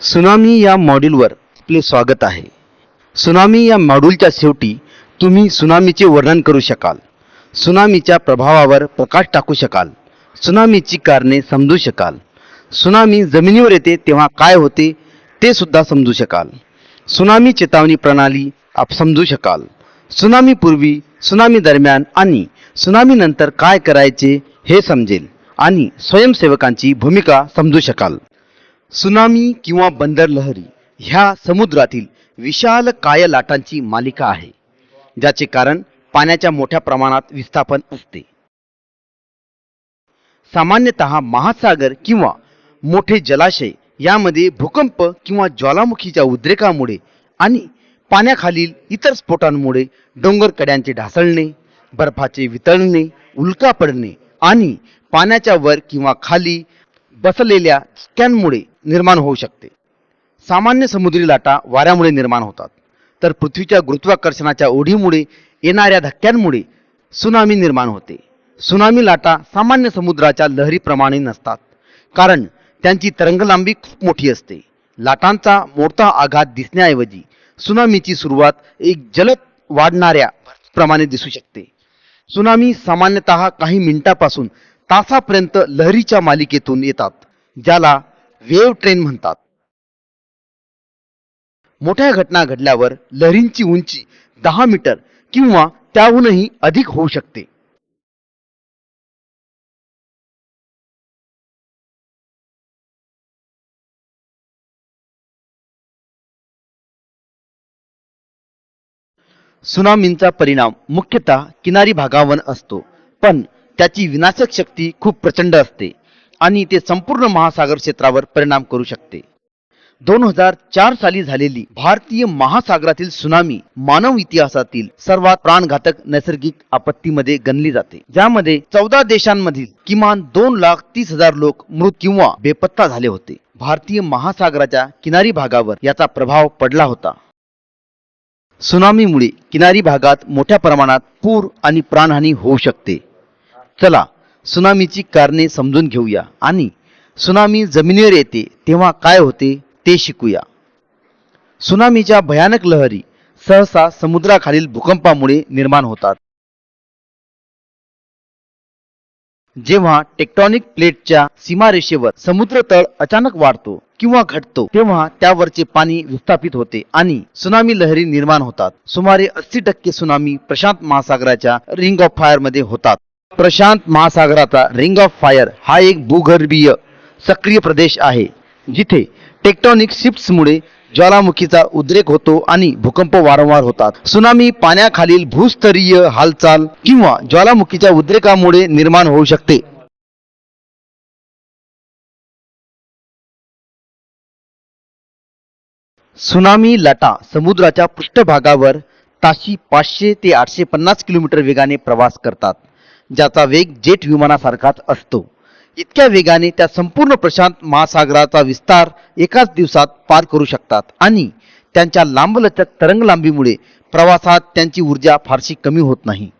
Tsunami या मॉड्यूलवर आपले स्वागत आहे. सुनामी या मॉड्यूलच्या शेवटी तुम्ही सुनामीचे वर्णन करू शकाल. सुनामीच्या प्रभावावर प्रकाश टाकू शकाल. सुनामीची कारणे समजू शकाल. सुनामी जमिनीवर येते तेव्हा काय होते ते सुद्धा समजू शकाल. सुनामी चेतावणी प्रणाली आप समजू शकाल. सुनामीपूर्वी सुनामी दरम्यान आणि सुनामीनंतर काय करायचे हे समजेल आणि स्वयंसेवकांची भूमिका समजू शकाल. सुनामी किंवा बंदर लहरी ह्या समुद्रातील विशाल काय लाटांची मालिका आहे ज्याचे कारण पाण्याच्या मोठ्या प्रमाणात विस्थापन असते. सामान्यतः महासागर किंवा मोठे जलाशय यामध्ये भूकंप किंवा ज्वालामुखीच्या उद्रेकामुळे आणि पाण्याखालील इतर स्फोटांमुळे डोंगर कड्यांचे ढासळणे बर्फाचे वितळणे उल्का पडणे आणि पाण्याच्या वर किंवा खाली बसलेल्या स्कॅनमुळे निर्माण होऊ शकते. सामान्य समुद्री लाटा वाऱ्यामुळे निर्माण होतात. तर पृथ्वीच्या गुरुत्वाकर्षणाच्या ओढीमुळे येणाऱ्या धक्क्यांमुळे सुनामी निर्माण होते. सुनामी लाटा सामान्य समुद्राच्या लहरीप्रमाणे नसतात. कारण त्यांची तरंगलांबी खूप मोठी असते. लाटांचा मोठा आघात दिसण्याऐवजी सुनामीची सुरुवात एक जलद वाढणाऱ्या प्रमाणे दिसू शकते. सुनामी सामान्यतः काही मिनिटापासून तासापर्यंत लहरीच्या मालिकेतून येतात ज्याला वेव्ह ट्रेन म्हणतात. मोठ्या घटना घडल्यावर लहरींची उंची दहा मीटर किंवा त्याहूनही अधिक होऊ शकते. सुनामींचा परिणाम मुख्यतः किनारी भागावर असतो पण त्याची विनाशक शक्ती खूप प्रचंड असते आणि ते संपूर्ण महासागर क्षेत्रावर परिणाम करू शकते. दोन हजार चार साली झालेली भारतीय महासागरातील सुनामी मानव इतिहासातील सर्वात प्राणघातक नैसर्गिक आपत्तीमध्ये गणली जाते. ज्यामध्ये चौदा देशांमधील किमान दोन लाख तीस हजार लोक मृत किंवा बेपत्ता झाले होते. भारतीय महासागराच्या किनारी भागावर याचा प्रभाव पडला होता. सुनामीमुळे किनारी भागात मोठ्या प्रमाणात पूर आणि प्राणहानी होऊ शकते. चला सुनामीची कारणे समजून घेऊया आणि सुनामी जमिनीवर येते तेव्हा काय होते ते शिकूया. सुनामीच्या भयानक लहरी सहसा समुद्राखालील भूकंपामुळे निर्माण होतात. जेव्हा टेक्टॉनिक प्लेटच्या सीमारेषेवर समुद्र तळ अचानक वाढतो किंवा घटतो तेव्हा त्यावरचे पाणी विस्थापित होते आणि सुनामी लहरी निर्माण होतात. सुमारे अस्सी टक्के सुनामी प्रशांत महासागराच्या रिंग ऑफ फायरमध्ये होतात. प्रशांत महासागराचा रिंग ऑफ फायर हा एक भूगर्भीय सक्रिय प्रदेश आहे जिथे टेक्टॉनिक शिफ्ट्समुळे ज्वालामुखीचा उद्रेक होतो आणि भूकंप वारंवार होतात. सुनामी पाण्याखालील भूस्तरीय हालचाल किंवा ज्वालामुखीच्या उद्रेकामुळे निर्माण होऊ शकते. सुनामी लाटा समुद्राच्या पृष्ठभागावर ताशी पाचशे ते आठशे पन्नास किलोमीटर वेगाने प्रवास करतात. ज्याचा वेग जेट विमानासारखाच असतो. इतक्या वेगाने त्या संपूर्ण प्रशांत महासागराचा विस्तार एकाच दिवसात पार करू शकतात आणि त्यांच्या लांबलचक तरंगलांबीमुळे प्रवासात त्यांची ऊर्जा फारशी कमी होत नाही.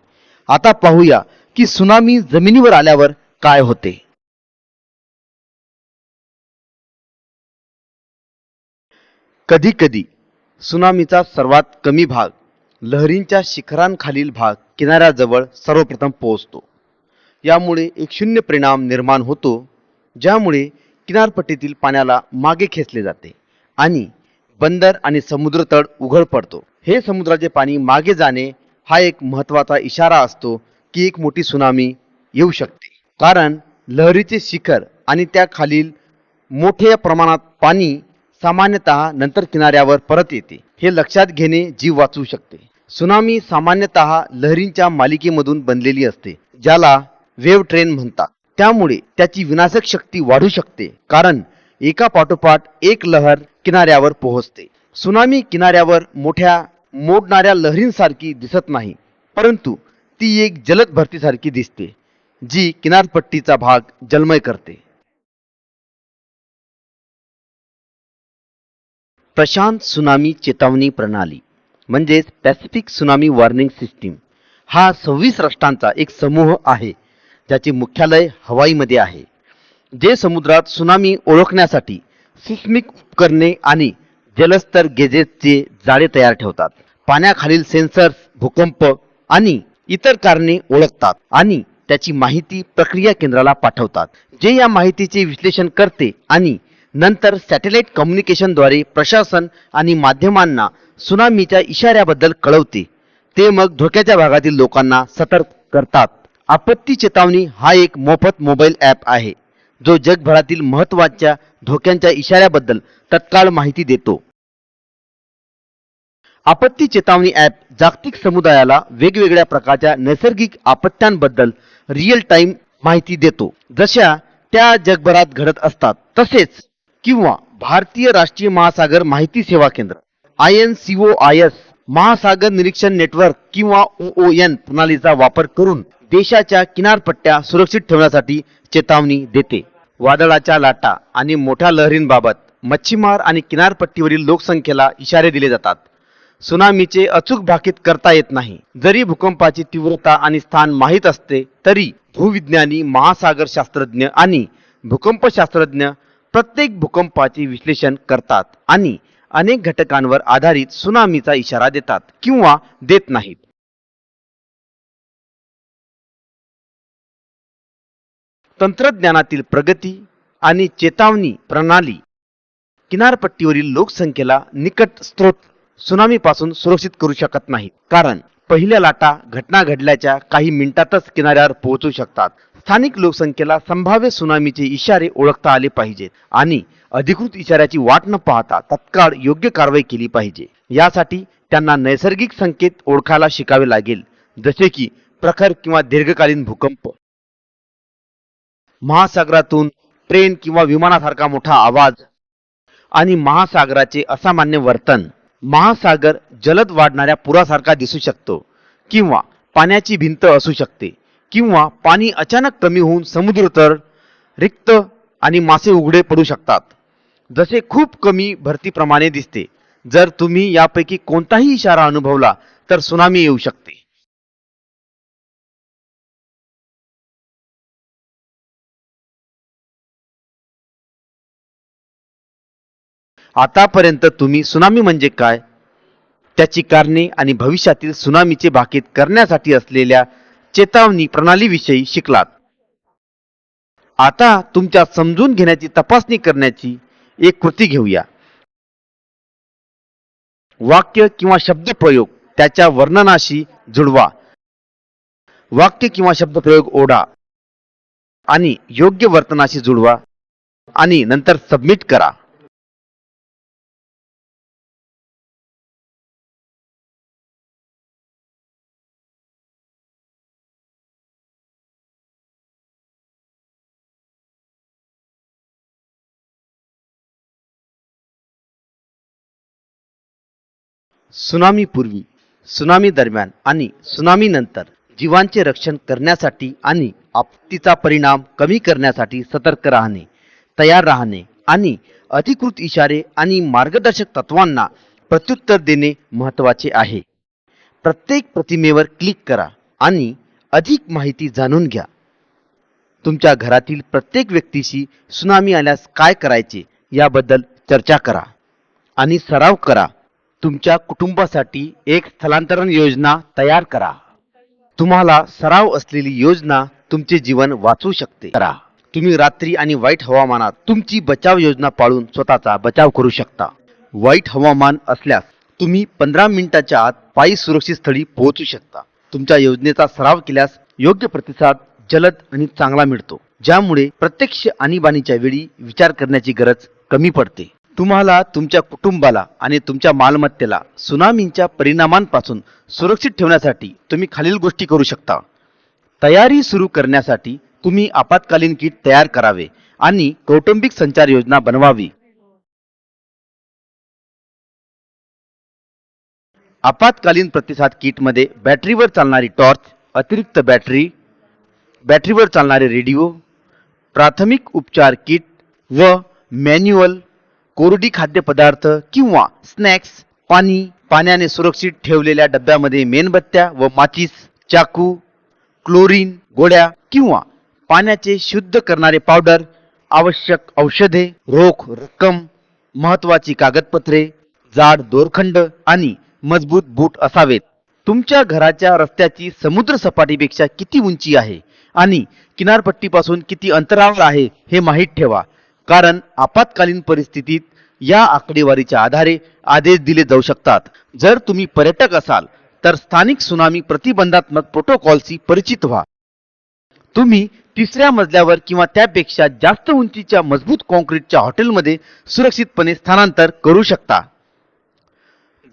आता पाहूया की सुनामी जमिनीवर आल्यावर काय होते. कधी कधी सुनामीचा सर्वात कमी भाग लहरींच्या शिखरांखालील भाग किनाऱ्याजवळ सर्वप्रथम पोहोचतो. यामुळे एक शून्य परिणाम निर्माण होतो ज्यामुळे किनारपट्टीतील पाण्याला मागे खेचले जाते आणि बंदर आणि समुद्रतळ उघड पडतो. हे समुद्राचे पाणी मागे जाणे हा एक महत्त्वाचा इशारा असतो की एक मोठी सुनामी येऊ शकते. कारण लहरीचे शिखर आणि त्याखालील मोठ्या प्रमाणात पाणी सामान्यतः नंतर किनाऱ्यावर परत येते. हे लक्षात घेणे जीव वाचवू शकते. सुनामी सामान्यतः लहरींच्या मालिकेमधून बनलेली असते ज्याला वेव्ह ट्रेन म्हणतात. त्यामुळे त्याची विनाशक शक्ती वाढू शकते कारण एका पाठोपाठ एक लहर किनाऱ्यावर पोहोचते. सुनामी किनाऱ्यावर मोठ्या मोडणाऱ्या लहरींसारखी दिसत नाही परंतु ती एक जलद भरतीसारखी दिसते जी किनारपट्टीचा भाग जलमय करते. प्रशांत सुनामी चेतावणी प्रणाली म्हणजेच पॅसिफिक सुनामी वॉर्निंग सिस्टीम. हा सव्वीस राष्ट्रांचा एक समूह आहे ज्याचे मुख्यालय हवाईमध्ये आहे जे समुद्रात सुनामी ओळखण्यासाठी सिस्मिक उपकरणे आणि जलस्तर गेजेसचे जाळे तयार ठेवतात. पाण्याखालील सेन्सर्स भूकंप आणि इतर कारणे ओळखतात आणि त्याची माहिती प्रक्रिया केंद्राला पाठवतात जे या माहितीचे विश्लेषण करते आणि नंतर सॅटेलाइट कम्युनिकेशनद्वारे प्रशासन आणि माध्यमांना सुनामीच्या इशाऱ्याबद्दल कळवते. ते मग धोक्याच्या भागातील लोकांना सतर्क करतात. आपत्ती चेतावणी हा एक मोफत मोबाईल ॲप आहे जो जगभरातील महत्त्वाच्या धोक्यांच्या इशाऱ्याबद्दल तत्काळ माहिती देतो. आपत्ती चेतावणी ॲप जागतिक समुदायाला वेगवेगळ्या प्रकारच्या नैसर्गिक आपत्त्यांबद्दल रिअल टाईम माहिती देतो. जशा त्या जगभरात घडत असतात तसेच किंवा भारतीय राष्ट्रीय महासागर माहिती सेवा केंद्र I N C O I S महासागर निरीक्षण नेटवर्क किंवा ओ एन प्रणालीचा वापर करून देशाच्या किनारपट्ट्या सुरक्षित ठेवण्यासाठी चेतावणी देते. वादळाच्या लाटा आणि मोठ्या लहरींबाबत मच्छीमार आणि किनारपट्टीवरील लोकसंख्येला इशारे दिले जातात. सुनामीचे अचूक भाकीत करता येत नाही. जरी भूकंपाची तीव्रता आणि स्थान माहीत असते तरी भूविज्ञानी महासागर शास्त्रज्ञ आणि भूकंपशास्त्रज्ञ प्रत्येक भूकंपाचे विश्लेषण करतात आणि अनेक घटकांवर आधारित सुनामीचा इशारा देतात किंवा देत नाहीत. तंत्रज्ञानातील प्रगती आणि चेतावणी प्रणाली किनारपट्टीवरील लोकसंख्येला निकट स्त्रोत सुनामीपासून सुरक्षित करू शकत नाहीत. कारण पहिल्या लाटा घटना घडल्याच्या काही मिनिटातच किनाऱ्यावर पोहोचू शकतात. स्थानिक लोकसंख्येला संभाव्य सुनामीचे इशारे ओळखता आले पाहिजेत आणि अधिकृत इशाऱ्याची वाट न पाहता तत्काळ योग्य कारवाई केली पाहिजे. यासाठी त्यांना नैसर्गिक संकेत ओळखायला शिकावे लागेल जसे की प्रखर किंवा दीर्घकालीन भूकंप. महासागरातून ट्रेन किंवा विमानासारखा मोठा आवाज आणि महासागराचे असामान्य वर्तन. महासागर जलद वाढणाऱ्या पुरासारखा दिसू शकतो किंवा पाण्याची भिंत असू शकते. किंवा पाणी अचानक कमी होऊन समुद्र तर रिक्त आणि मासे उघडे पडू शकतात. जसे खूप कमी भरतीप्रमाणे दिसते. जर तुम्ही यापैकी कोणताही इशारा अनुभवला तर सुनामी येऊ शकते. आतापर्यंत तुम्ही सुनामी म्हणजे काय? त्याची कारणे आणि भविष्यातील सुनामीचे भाकीत करण्यासाठी असलेल्या चेतावणी प्रणालीविषयी शिकलात. आता तुमच्या समजून घेण्याची तपासणी करण्याची एक कृती घेऊया. वाक्य किंवा शब्दप्रयोग त्याच्या वर्णनाशी जुळवा वाक्य किंवा शब्दप्रयोग ओढा. आणि योग्य वर्तनाशी जुळवा आणि नंतर सबमिट करा. सुनामीपूर्वी सुनामी दरम्यान आणि सुनामीनंतर जीवांचे रक्षण करण्यासाठी आणि आपत्तीचा परिणाम कमी करण्यासाठी सतर्क राहणे तयार राहणे आणि अधिकृत इशारे आणि मार्गदर्शक तत्वांना प्रत्युत्तर देणे महत्त्वाचे आहे. प्रत्येक प्रतिमेवर क्लिक करा आणि अधिक माहिती जाणून घ्या. तुमच्या घरातील प्रत्येक व्यक्तीशी सुनामी आल्यास काय करायचे याबद्दल चर्चा करा आणि सराव करा. तुमच्या कुटुंबासाठी एक स्थलांतरण योजना तयार करा. तुम्हाला सराव असलेली योजना तुमचे जीवन वाचवू शकते. करा. तुम्ही रात्री आणि वाईट हवामानात तुमची बचाव योजना पाळून स्वतःचा बचाव करू शकता. वाईट हवामान असल्यास तुम्ही पंधरा मिनिटाच्या आत पायी सुरक्षित स्थळी पोहोचू शकता. तुमच्या योजनेचा सराव केल्यास योग्य प्रतिसाद जलद आणि चांगला मिळतो. ज्यामुळे प्रत्यक्ष आणीबाणीच्या वेळी विचार करण्याची गरज कमी पडते. तुम्हाला तुमच्या कुटुंबाला आणि तुमच्या मालमत्तेला सुनामींच्या परिणामांपासून सुरक्षित ठेवण्यासाठी तुम्ही खालील गोष्टी करू शकता. तयारी सुरू करण्यासाठी तुम्ही आपत्कालीन किट तयार करावे आणि कौटुंबिक संचार योजना बनवावी. आपत्कालीन प्रतिसाद किटमध्ये बॅटरीवर चालणारी टॉर्च अतिरिक्त बॅटरी बॅटरीवर चालणारे रेडिओ प्राथमिक उपचार किट व मॅन्युअल कोरडी खाद्यपदार्थ किंवा स्नॅक्स पाणी पाण्याने सुरक्षित ठेवलेल्या डब्यामध्ये मेणबत्त्या व माचीस चाकू क्लोरीन गोळ्या किंवा पाण्याचे शुद्ध करणारे पावडर आवश्यक औषधे रोख रक्कम महत्वाची कागदपत्रे जाड दोरखंड आणि मजबूत बूट असावेत. तुमच्या घराच्या रस्त्याची समुद्र सपाटीपेक्षा किती उंची आहे आणि किनारपट्टीपासून किती अंतरावर आहे हे माहीत ठेवा. कारण आपत्कालीन परिस्थितीत या आकडेवारीच्या आधारे आदेश दिले जाऊ शकतात. जर तुम्ही पर्यटक असाल तर स्थानिक सुनामी प्रतिबंधात्मक प्रोटोकॉलशी परिचित व्हा. तुम्ही तिसऱ्या मजल्यावर किंवा त्यापेक्षा जास्त उंचीच्या मजबूत कॉन्क्रीटच्या हॉटेलमध्ये सुरक्षितपणे स्थानांतर करू शकता.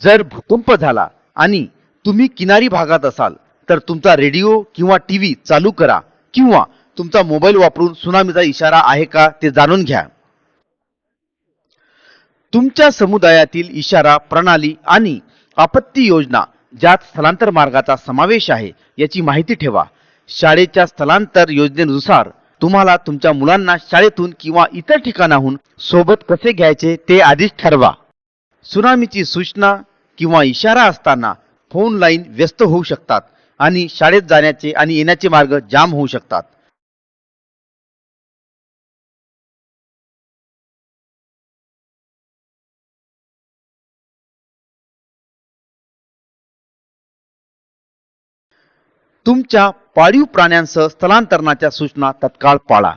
जर भूकंप झाला आणि तुम्ही किनारी भागात असाल तर तुमचा रेडिओ किंवा टीव्ही चालू करा किंवा तुमचा मोबाईल वापरून सुनामीचा इशारा आहे का ते जाणून घ्या. तुमच्या समुदायातील इशारा प्रणाली आणि आपत्ती योजना ज्यात स्थलांतर मार्गाचा समावेश आहे याची माहिती ठेवा. शाळेच्या स्थलांतर योजनेनुसार तुम्हाला तुमच्या मुलांना शाळेतून किंवा इतर ठिकाणाहून सोबत कसे घ्यायचे ते आधीच ठरवा. सुनामीची सूचना किंवा इशारा असताना फोन लाईन व्यस्त होऊ शकतात आणि शाळेत जाण्याचे आणि येण्याचे मार्ग जाम होऊ शकतात. तुमच्या पाळीव प्राण्यांसह स्थलांतरणाच्या सूचना तत्काळ पाळा.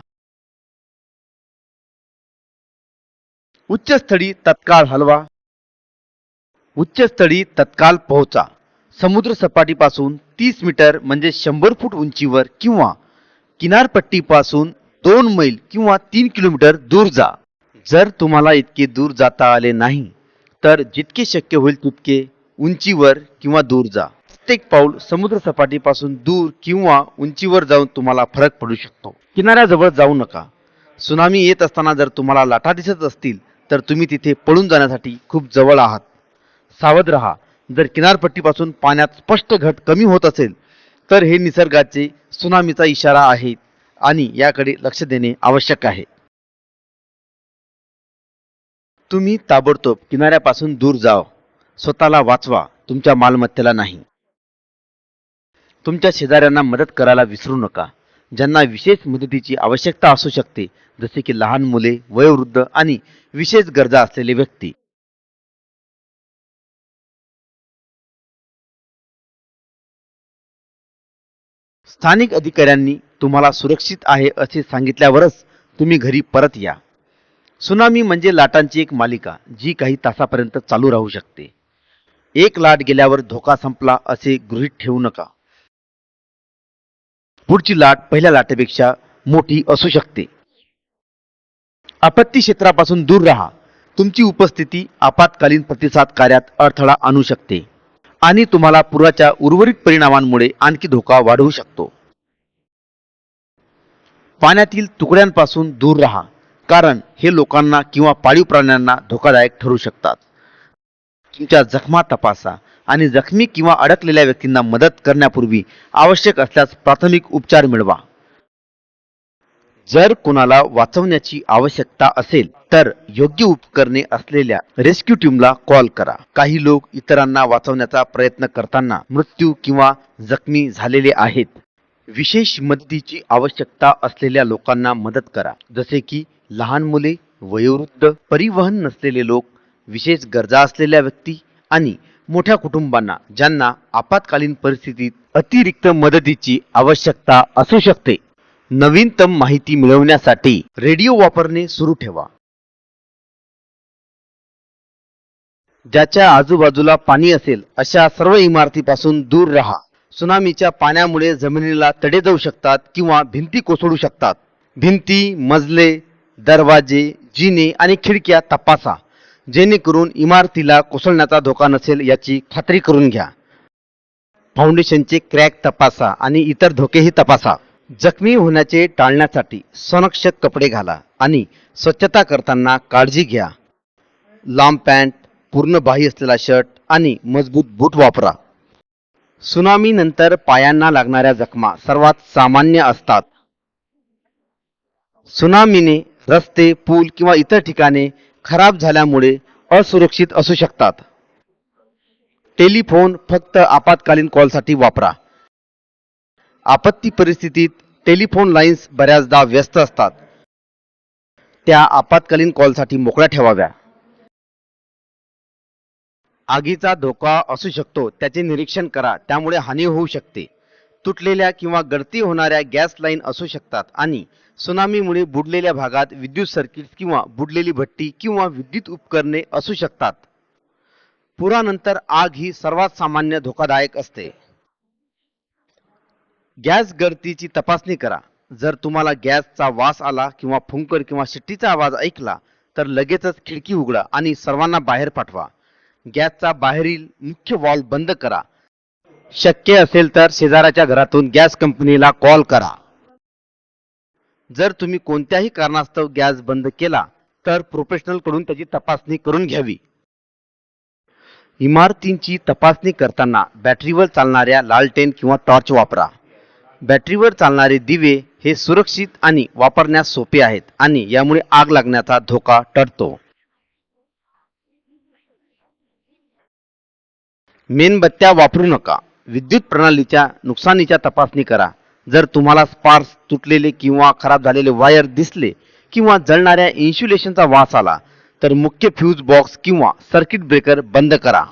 उच्चस्थळी तत्काळ हलवा. उच्चस्थळी तत्काळ पोहोचा. समुद्र सपाटीपासून तीस मीटर म्हणजे शंभर फूट उंचीवर किंवा किनारपट्टीपासून दोन मैल किंवा तीन किलोमीटर दूर जा. जर तुम्हाला इतके दूर जाता आले नाही तर जितके शक्य होईल तितके उंचीवर किंवा दूर जा. प्रत्येक पाऊल समुद्र सपाटीपासून दूर किंवा उंचीवर जाऊन तुम्हाला फरक पडू शकतो. किनाऱ्याजवळ जाऊ नका. सुनामी येत असताना जर तुम्हाला लाटा दिसत असतील तर तुम्ही तिथे पळून जाण्यासाठी खूप जवळ आहात. सावध रहा. जर किनारपट्टीपासून पाण्यात स्पष्ट घट कमी होत असेल तर हे निसर्गाचे सुनामीचा इशारा आहे आणि याकडे लक्ष देणे आवश्यक आहे. तुम्ही ताबडतोब किनाऱ्यापासून दूर जाव स्वतःला वाचवा. तुमच्या मालमत्तेला नाही. तुमच्या शेजाऱ्यांना मदत करायला विसरू नका. ज्यांना विशेष मदतीची आवश्यकता असू शकते जसे की लहान मुले वयोवृद्ध आणि विशेष गरजा असलेले व्यक्ती. स्थानिक अधिकाऱ्यांनी तुम्हाला सुरक्षित आहे असे सांगितल्यावरच तुम्ही घरी परत या. सुनामी म्हणजे लाटांची एक मालिका जी काही तासापर्यंत चालू राहू शकते. एक लाट गेल्यावर धोका संपला असे गृहीत ठेवू नका. पुढची लाट पहिल्या लाटेपेक्षा मोठी असू शकते. आपत्ती क्षेत्रापासून दूर राहा. तुमची उपस्थिती आपत्कालीन प्रतिसाद कार्यात अडथळा आणू शकते. आणि तुम्हाला पुराच्या उर्वरित परिणामांमुळे आणखी धोका वाढवू शकतो. पाण्यातील तुकड्यांपासून दूर राहा. कारण हे लोकांना किंवा पाळीव प्राण्यांना धोकादायक ठरू शकतात. तुमच्या जखमा तपासा. आणि जखमी किंवा अडकलेल्या व्यक्तींना मदत करण्यापूर्वी आवश्यक असल्यास प्राथमिक उपचार मिळवा. जर कोणाला वाचवण्याची आवश्यकता असेल तर योग्य उपकरणे असलेल्या रेस्क्यू टीमला कॉल करा. काही लोक इतरांना वाचवण्याचा प्रयत्न करताना मृत्यू किंवा जखमी झालेले आहेत. विशेष मदतीची आवश्यकता असलेल्या लोकांना मदत करा. जसे की लहान मुले वयोवृद्ध परिवहन नसलेले लोक विशेष गरजा असलेल्या व्यक्ती आणि मोठ्या कुटुंबांना ज्यांना आपत्कालीन परिस्थितीत अतिरिक्त मदतीची आवश्यकता असू शकते. नवीनतम माहिती मिळवण्यासाठी रेडिओ वापरणे सुरू ठेवा. ज्याच्या आजूबाजूला पाणी असेल अशा सर्व इमारतीपासून दूर राहा. सुनामीच्या पाण्यामुळे जमिनीला तडे जाऊ शकतात किंवा भिंती कोसळू शकतात. भिंती मजले दरवाजे जिने आणि खिडक्या तपासा. जेणेकरून इमारतीला कोसळण्याचा धोका नसेल याची खात्री करून घ्या. फाउंडेशनचे क्रॅक तपासा आणि इतर धोकेही तपासा. जखमी होण्याचे टाळण्यासाठी संरक्षक कपडे घाला आणि स्वच्छता करताना काळजी घ्या. लांब पॅन्ट पूर्ण बाही असलेला शर्ट आणि मजबूत बूट वापरा. सुनामीनंतर पायांना लागणाऱ्या जखमा सर्वात सामान्य असतात. सुनामीने रस्ते पूल किंवा इतर ठिकाणे खराब झाल्यामुळे असुरक्षित असू शकतात. टेलिफोन फक्त आपत्कालीन कॉलसाठी वापरा. आपत्ती परिस्थितीत टेलिफोन लाईन्स बऱ्याचदा व्यस्त असतात. त्या आपत्कालीन कॉलसाठी मोकळ्या ठेवाव्या. आगीचा धोका असू शकतो त्याचे निरीक्षण करा त्यामुळे हानी होऊ शकते. तुटलेल्या किंवा गळती होणाऱ्या गॅस लाईन असू शकतात आणि सुनामीमुळे बुडलेल्या भागात विद्युत सर्किट किंवा बुडलेली भट्टी किंवा विद्युत उपकरणे असू शकतात. पुरानंतर आग ही सर्वात सामान्य धोकादायक असते. गॅस गळतीची तपासणी करा. जर तुम्हाला गॅसचा वास आला किंवा फुंकर किंवा शिट्टीचा आवाज ऐकला तर लगेचच खिडकी उघडा आणि सर्वांना बाहेर पाठवा. गॅसचा बाहेरील मुख्य वॉल्व बंद करा. शक्य असेल तर शेजाऱ्याच्या घरातून गॅस कंपनीला कॉल करा. जर तुम्ही कोणत्याही कारणास्तव गॅस बंद केला तर प्रोफेशनलकडून त्याची तपासणी करून घ्यावी. इमारतींची तपासणी करताना बॅटरीवर चालणाऱ्या लालटेन किंवा टॉर्च वापरा. बॅटरीवर चालणारे दिवे हे सुरक्षित आणि वापरण्यास सोपे आहेत आणि यामुळे आग लागण्याचा धोका टळतो. मेणबत्त्या वापरू नका. विद्युत प्रणालीच्या नुकसानीच्या तपासणी करा. जर तुम्हाला स्पार्स तुटलेले किंवा खराब झालेले वायर दिसले किंवा जळणाऱ्या इन्सुलेशनचा वास आला तर मुख्य फ्यूज बॉक्स किंवा सर्किट ब्रेकर बंद करा.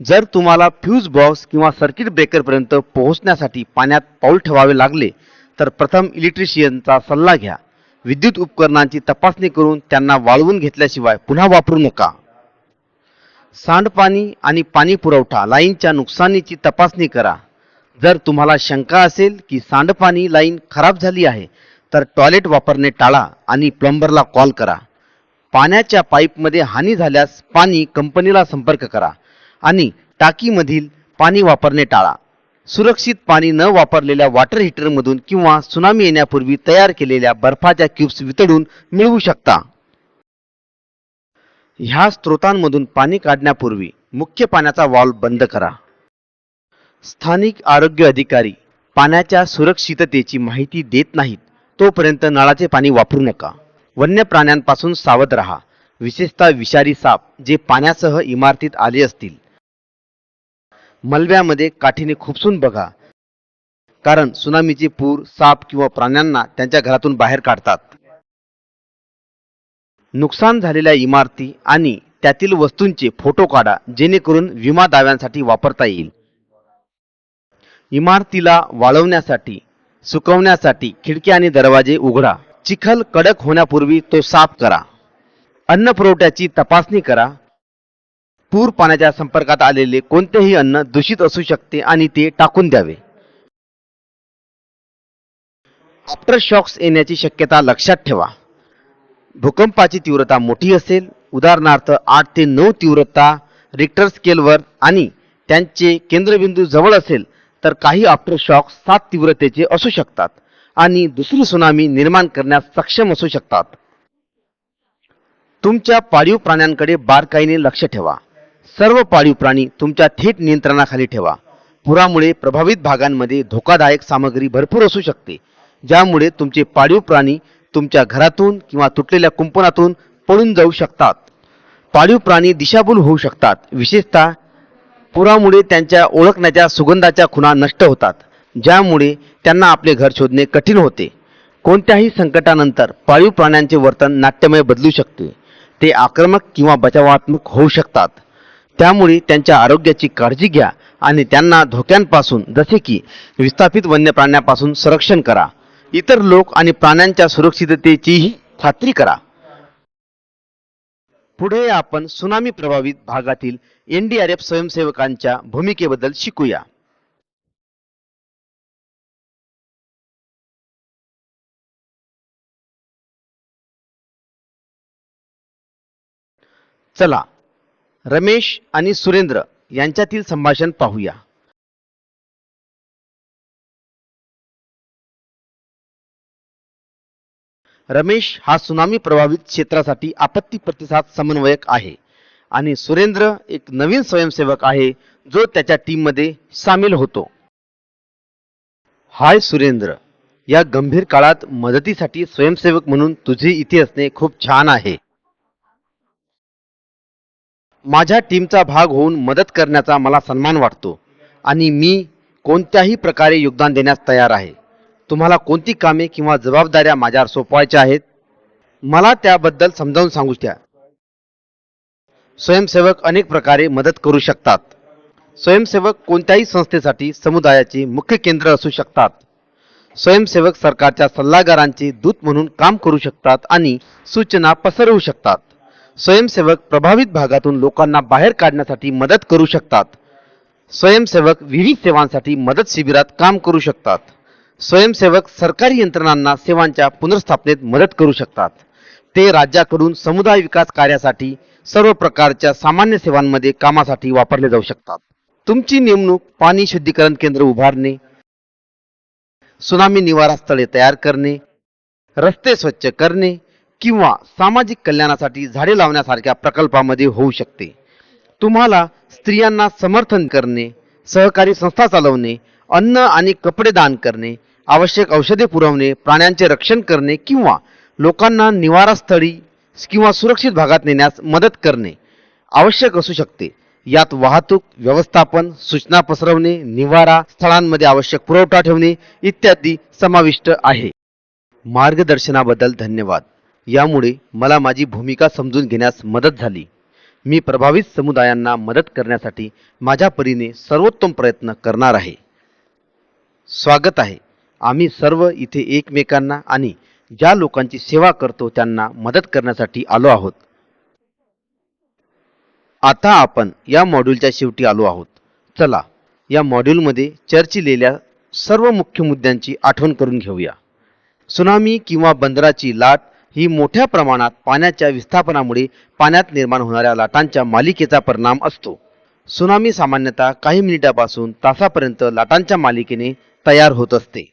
जर तुम्हाला फ्यूज बॉक्स किंवा सर्किट ब्रेकरपर्यंत पोहोचण्यासाठी पाण्यात पाऊल ठेवावे लागले तर प्रथम इलेक्ट्रिशियनचा सल्ला घ्या. विद्युत उपकरणांची तपासणी करून त्यांना वाळवून घेतल्याशिवाय पुन्हा वापरू नका. सांडपाणी आणि पाणी पुरवठा लाईनच्या नुकसानीची तपासणी करा. जर तुम्हाला शंका असेल की सांडपाणी लाईन खराब झाली आहे तर टॉयलेट वापरणे टाळा आणि प्लंबरला कॉल करा. पाण्याच्या पाईपमध्ये हानी झाल्यास पाणी कंपनीला संपर्क करा आणि टाकीमधील पाणी वापरणे टाळा. सुरक्षित पाणी न वापरलेल्या वॉटर हीटरमधून किंवा सुनामी येण्यापूर्वी तयार केलेल्या बर्फाच्या क्यूब्स वितळून मिळवू शकता. ह्या स्रोतांमधून पाणी काढण्यापूर्वी मुख्य पाण्याचा वॉल्व बंद करा. स्थानिक आरोग्य अधिकारी पाण्याच्या सुरक्षिततेची माहिती देत नाहीत तोपर्यंत नळाचे पाणी वापरू नका. वन्य प्राण्यांपासून सावध राहा. विशेषतः विषारी साप जे पाण्यासह इमारतीत आले असतील. मलव्यामध्ये काठीने खुपसून बघा. कारण सुनामीचे पूर साप किंवा प्राण्यांना त्यांच्या घरातून बाहेर काढतात. नुकसान झालेल्या इमारती आणि त्यातील वस्तूंचे फोटो काढा जेणेकरून विमा दाव्यांसाठी वापरता येईल. इमारतीला वाळवण्यासाठी सुकवण्यासाठी खिडकी आणि दरवाजे उघडा. चिखल कडक होण्यापूर्वी तो साफ करा. अन्न पुरवठ्याची तपासणी करा. पूर पाण्याच्या संपर्कात आलेले कोणतेही अन्न दूषित असू शकते आणि ते टाकून द्यावे. आफ्टर शॉक्स येण्याची शक्यता लक्षात ठेवा. भूकंपाची तीव्रता मोठी असेल उदाहरणार्थ आठ ते नऊ तीव्रता रिक्टर स्केलवर आणि त्यांचे केंद्रबिंदू जवळ असेल तर काही आफ्टर शॉक सात तीव्रतेचे असू शकतात आणि दुसरी सुनामी निर्माण करण्यास सक्षम असू शकतात. तुमच्या पाळीव प्राण्यांकडे बारकाईने लक्ष ठेवा. सर्व पाळीव प्राणी तुमच्या थेट नियंत्रणाखाली ठेवा. पुरामुळे प्रभावित भागांमध्ये धोकादायक सामग्री भरपूर असू शकते ज्यामुळे तुमचे पाळीव प्राणी तुमच्या घरातून किंवा तुटलेल्या कुंपणातून पळून जाऊ शकतात. पाळीव प्राणी दिशाभूल होऊ शकतात. विशेषतः पुरामुळे त्यांच्या ओळखण्याच्या सुगंधाच्या खुणा नष्ट होतात. ज्यामुळे त्यांना आपले घर शोधणे कठीण होते. कोणत्याही संकटानंतर पाळीव प्राण्यांचे वर्तन नाट्यमय बदलू शकते. ते आक्रमक किंवा बचावात्मक होऊ शकतात. त्यामुळे त्यांच्या आरोग्याची काळजी घ्या आणि त्यांना धोक्यांपासून जसे की विस्थापित वन्य प्राण्यापासून संरक्षण करा. इतर लोक आणि प्राण्यांच्या सुरक्षिततेचीही खात्री करा. पुढे आपण सुनामी प्रभावित भागातील एनडीआरएफ स्वयंसेवकांच्या भूमिकेबद्दल शिकूया. चला रमेश आणि सुरेंद्र यांच्यातील संभाषण पाहूया. रमेश हा सुनामी प्रभावित क्षेत्रासाठी आपत्ती प्रतिसाद समन्वयक आहे. आणि सुरेंद्र एक नवीन स्वयंसेवक आहे जो त्याच्या टीममध्ये सामील होतो. हाय सुरेंद्र या गंभीर काळात मदतीसाठी स्वयंसेवक म्हणून तुझे इथे असणे खूप छान आहे. माझ्या टीमचा भाग होऊन मदत करण्याचा मला सन्मान वाटतो. आणि मी कोणत्याही प्रकारे योगदान देण्यास तयार आहे. तुम्हाला कोणती कामे किंवा जबाबदाऱ्या माझ्यावर सोपवायच्या आहेत? मला त्याबद्दल समजावून सांगू द्या. स्वयंसेवक अनेक प्रकारे मदत करू शकतात. स्वयंसेवक कोणत्याही संस्थेसाठी समुदायाचे मुख्य केंद्र असू शकतात. स्वयंसेवक सरकारच्या सल्लागारांचे दूत म्हणून काम करू शकतात आणि सूचना पसरवू शकतात. स्वयंसेवक प्रभावित भागातून लोकांना बाहेर काढण्यासाठी मदत करू शकतात. स्वयंसेवक विविध सेवांसाठी मदत शिबिरात काम करू शकतात. स्वयंसेवक सरकारी यंत्रणांना सेवांच्या पुनर्स्थापनेत मदत करू शकतात. ते राज्याकडून समुदाय विकास कार्यासाठी सर्व प्रकारच्या सामान्य सेवांमध्ये कामासाठी वापरले जाऊ शकतात. तुमची नेमणूक पाणी शुद्धीकरण केंद्र उभारणे सुनामी निवारा स्थळे तयार करणे रस्ते स्वच्छ करणे किंवा सामाजिक कल्याणासाठी झाडे लावण्यासारख्या प्रकल्पामध्ये होऊ शकते. तुम्हाला स्त्रियांना समर्थन करणे सहकारी संस्था चालवणे अन्न आणि कपडे दान करणे आवश्यक औषधे पुरवणे प्राण्यांचे रक्षण करणे किंवा लोकांना निवारा स्थळी किंवा सुरक्षित भागात नेण्यास मदत करणे आवश्यक असू शकते. यात वाहतूक व्यवस्थापन सूचना पसरवणे निवारा स्थळांमध्ये आवश्यक पुरवठा ठेवणे इत्यादी समाविष्ट आहे. मार्गदर्शनाबद्दल धन्यवाद. यामुळे मला माझी भूमिका समजून घेण्यास मदत झाली. मी प्रभावित समुदायांना मदत करण्यासाठी माझ्या परीने सर्वोत्तम प्रयत्न करणार आहे. स्वागत आहे. आम्ही सर्व इथे एकमेकांना आणि ज्या लोकांची सेवा करतो त्यांना मदत करण्यासाठी आलो आहोत. आता आपण या मॉड्यूलच्या शेवटी आलो आहोत. चला या मॉड्यूलमध्ये चर्चिलेल्या सर्व मुख्य मुद्द्यांची आठवण करून घेऊया. सुनामी किंवा बंदराची लाट ही मोठ्या प्रमाणात पाण्याच्या विस्थापनामुळे पाण्यात निर्माण होणाऱ्या लाटांच्या मालिकेचा परिणाम असतो. सुनामी सामान्यतः काही मिनिटापासून तासापर्यंत लाटांच्या मालिकेने तयार होत असते.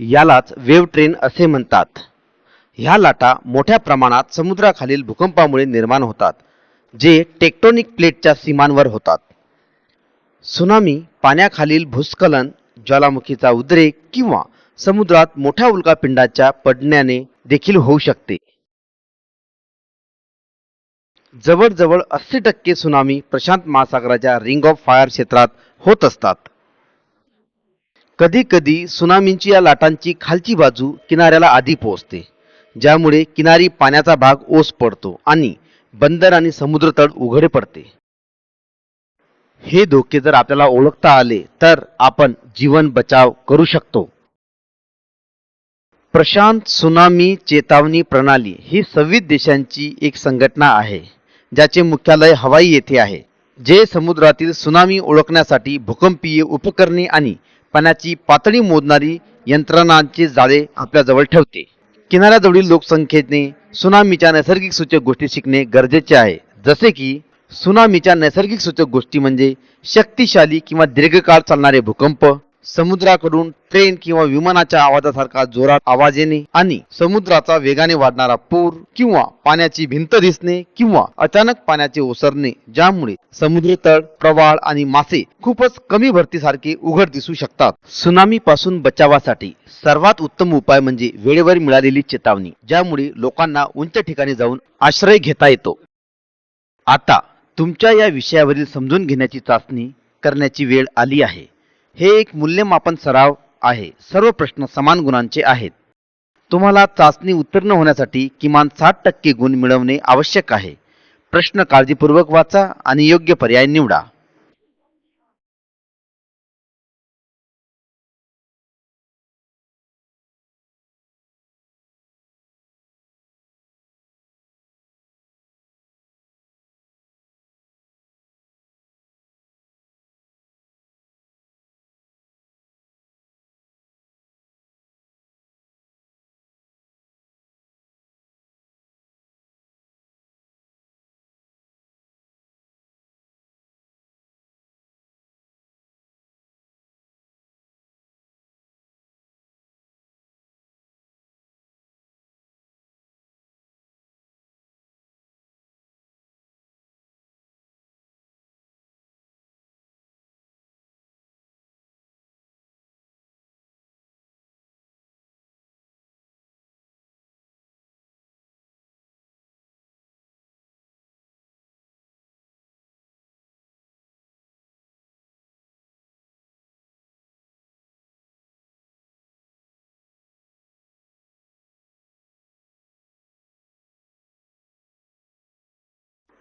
यालाच वेव्ह ट्रेन असे म्हणतात. ह्या लाटा मोठ्या प्रमाणात समुद्राखालील भूकंपामुळे निर्माण होतात जे टेक्टोनिक प्लेटच्या सीमांवर होतात. सुनामी पाण्याखालील भूस्खलन ज्वालामुखीचा उद्रेक किंवा समुद्रात मोठ्या उल्कापिंडाच्या पडण्याने देखील होऊ शकते. जवळजवळ अस्सी टक्के सुनामी प्रशांत महासागराच्या रिंग ऑफ फायर क्षेत्रात होत असतात. कधी कधी सुनामींची या लाटांची खालची बाजू किनाऱ्याला आधी पोहोचते ज्यामुळे किनारी पाण्याचा भाग ओस पडतो आणि बंदर आणि समुद्रतळ उघडे पडते. हे धोके जर आपल्याला ओळखता आले तर आपण जीवन बचाव करू शकतो. प्रशांत सुनामी चेतावणी प्रणाली ही सव्वीस देशांची एक संघटना आहे ज्याचे मुख्यालय हवाई येथे आहे जे समुद्रातील सुनामी ओळखण्यासाठी भूकंपीय उपकरणे आणि पाण्याची पातळी मोजणारी यंत्रणांचे जाळे आपल्याजवळ ठेवते. किनाऱ्याजवळील लोकसंख्येने सुनामीच्या नैसर्गिक सूचक गोष्टी शिकणे गरजेचे आहे. जसे की सुनामीच्या नैसर्गिक सूचक गोष्टी म्हणजे शक्तिशाली किंवा दीर्घकाळ चालणारे भूकंप समुद्राकडून ट्रेन किंवा विमानाच्या आवाजासारखा जोरात आवाज येणे आणि समुद्राचा वेगाने वाढणारा पूर किंवा पाण्याची भिंत दिसणे किंवा अचानक पाण्याचे ओसरणे ज्यामुळे समुद्र तळ प्रवाळ आणि मासे खूपच कमी भरतीसारखे उघड दिसू शकतात. सुनामी पासून बचावासाठी सर्वात उत्तम उपाय म्हणजे वेळेवर मिळालेली चेतावणी ज्यामुळे लोकांना उंच ठिकाणी जाऊन आश्रय घेता येतो. आता तुमच्या या विषयावरील समजून घेण्याची चाचणी करण्याची वेळ आली आहे. हे एक मूल्यमापन सराव आहे. सर्व प्रश्न समान गुणांचे आहेत. तुम्हाला चाचणी उत्तीर्ण होण्यासाठी किमान साठ टक्के गुण मिळवणे आवश्यक आहे. प्रश्न काळजीपूर्वक वाचा आणि योग्य पर्याय निवडा.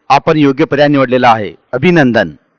आपण योग्य पर्याय निवडलेला आहे. अभिनंदन.